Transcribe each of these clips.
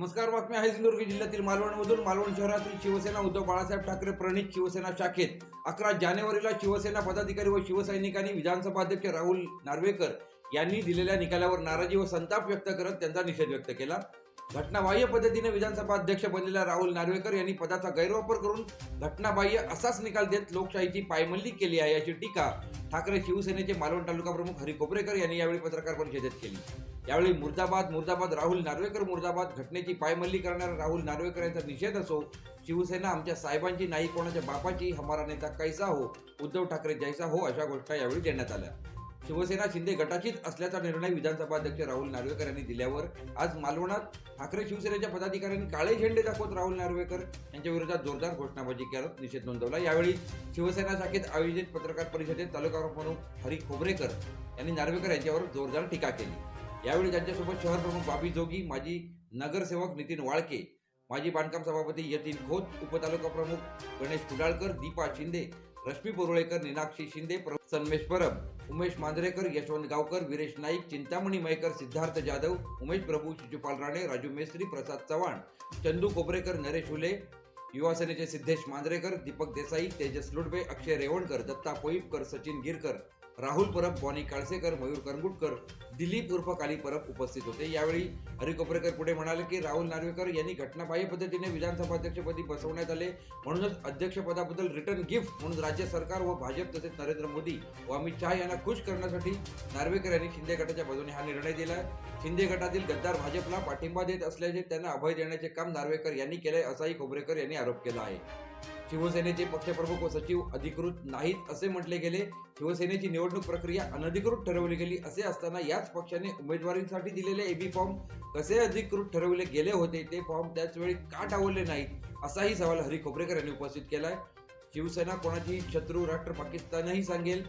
नमस्कार बातमी आहे सिंधुदुर्ग जिल्ह्यातील मालवणमधून. मालवण शहरातील शिवसेना उद्धव बाळासाहेब ठाकरे प्रणित शिवसेना शाखेत. अकरा जानेवारीला शिवसेना पदाधिकारी व शिवसैनिकांनी विधानसभा अध्यक्ष राहुल नार्वेकर यांनी दिलेल्या निकालावर नाराजी व संताप व्यक्त करत त्यांचा निषेध व्यक्त केला. घटनाबाह्य पद्धतीने विधानसभा अध्यक्ष बनलेल्या राहुल नार्वेकर यांनी पदाचा गैरवापर करून घटनाबाह्य असाच निकाल देत लोकशाहीची पायमल्ली केली आहे याची टीका ठाकरे शिवसेनेचे मालवण तालुका प्रमुख हरी कोपरेकर यांनी यावेळी पत्रकार परिषदेत केली. यावेळी मुर्दाबाद मुर्दाबाद राहुल नार्वेकर मुर्दाबाद घटनेची पायमल्ली करणाऱ्या राहुल नार्वेकर यांचा निषेध असो शिवसेना आमच्या साहेबांची नाही कोणाच्या बापाची हमारा नेता कैसा हो उद्धव ठाकरे जैसा हो अशा गोष्टी यावेळी देण्यात आल्या. शिवसेना शिंदे गटाचीच असल्याचा निर्णय विधानसभा अध्यक्ष राहुल नार्वेकर यांनी दिल्यावर आज मालवणात ठाकरे शिवसेनेच्या पदाधिकाऱ्यांनी काळे झेंडे दाखवत राहुल नार्वेकर यांच्या विरोधात जोरदार घोषणाबाजी करत निषेध नोंदवला. यावेळी शिवसेना शाखेत आयोजित पत्रकार परिषदेत तालुका प्रमुख हरी खोबरेकर यांनी नार्वेकर यांच्यावर जोरदार टीका केली. यावेळी त्यांच्यासोबत शहर प्रमुख बाबी जोगी माजी नगरसेवक नितीन वाळके माजी बांधकाम सभापती यतीन खोत उपतालुका प्रमुख गणेश कुडाळकर दीपा शिंदे रश्मी बोरुळेकर निनाक्षी शिंदे सन्मेश परब उमेश मांजरेकर यशवंत गावकर वीरेश नाईक चिंतामणी मयकर सिद्धार्थ जाधव उमेश प्रभू शिशुपाल राणे राजू मेस्त्री प्रसाद चव्हाण चंदू कोपरेकर नरेश हुले युवासेनेचे सिद्धेश मांजरेकर दीपक देसाई तेजस लुडबे अक्षय रेवणकर दत्ता पोईपकर सचिन गिरकर राहुल परब बॉनी काळसेकर मयूर करंगुटकर दिलीप उर्फ काली परब उपस्थित होते. यावेळी हरी कोपरेकर पुढे म्हणाले की राहुल नार्वेकर यांनी घटनाबाह्य पद्धतीने विधानसभा अध्यक्षपदी बसवण्यात आले. म्हणूनच अध्यक्षपदाबद्दल रिटर्न गिफ्ट म्हणून राज्य सरकार व भाजप तसेच नरेंद्र मोदी व अमित शहा यांना खुश करण्यासाठी नार्वेकर यांनी शिंदे गटाच्या बाजूने हा निर्णय दिला. शिंदे गटातील गद्दार भाजपला पाठिंबा देत असल्याचे त्यांना अभय देण्याचे काम नार्वेकर यांनी केले असाही खोबरेकर यांनी आरोप केला आहे. शिवसेनेचे पक्षप्रमुख व सचिव अधिकृत नाहीत असे म्हटले गेले. शिवसेनेची निवडणूक प्रक्रिया अनधिकृत ठरवली गेली असे असताना याच पक्षाने उमेदवारीसाठी दिलेले एबी फॉर्म कसे अधिकृत ठरवले गेले होते ते फॉर्म त्याच वेळी का टावरले नाहीत असाही सवाल हरी खोबरेकर यांनी उपस्थित केलाय. शिवसेना कोणाची शत्रू राष्ट्र पाकिस्तानही सांगेल.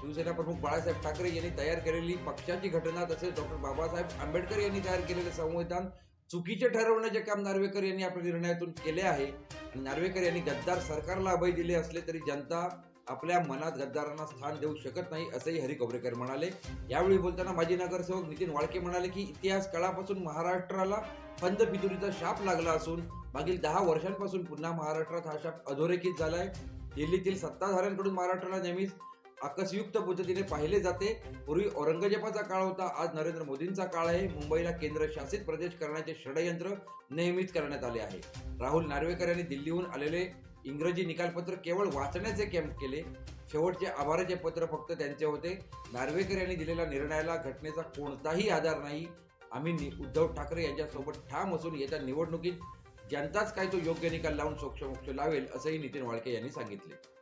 शिवसेना प्रमुख बाळासाहेब ठाकरे यांनी तयार केलेली पक्षाची घटना तसेच डॉक्टर बाबासाहेब आंबेडकर यांनी तयार केलेले संविधान चुकीचे ठरवण्याचे काम नार्वेकर यांनी आपल्या निर्णयातून केले आहे आणि नार्वेकर यांनी गद्दार सरकारला अभय दिले असले तरी जनता आपल्या मनात गद्दारांना स्थान देऊ शकत नाही असंही हरी कोपरेकर म्हणाले. यावेळी बोलताना माजी नगरसेवक नितीन वाळके म्हणाले की इतिहास काळापासून महाराष्ट्राला पंत पितुरीचा शाप लागला असून मागील दहा वर्षांपासून पुन्हा महाराष्ट्रात हा शाप अधोरेखित झालाय. दिल्लीतील सत्ताधाऱ्यांकडून महाराष्ट्राला नेहमीच आकसयुक्त पद्धतीने पाहिले जाते. पूर्वी औरंगजेबाचा काळ होता. आज नरेंद्र मोदींचा काळ आहे. मुंबईला केंद्रशासित प्रदेश करण्याचे षडयंत्र नेहमीच करण्यात आले आहे. राहुल नार्वेकर यांनी दिल्लीहून आलेले इंग्रजी निकालपत्र केवळ वाचण्याचे कॅम्प केले. शेवटचे आभाराचे पत्र फक्त त्यांचे होते. नार्वेकर यांनी दिलेल्या निर्णयाला घटनेचा कोणताही आधार नाही. आम्ही उद्धव ठाकरे यांच्यासोबत ठाम असून येत्या निवडणुकीत जनताच काय तो योग्य निकाल लावून सोक्षमोक्ष लावेल असंही नितीन वाळके यांनी सांगितले.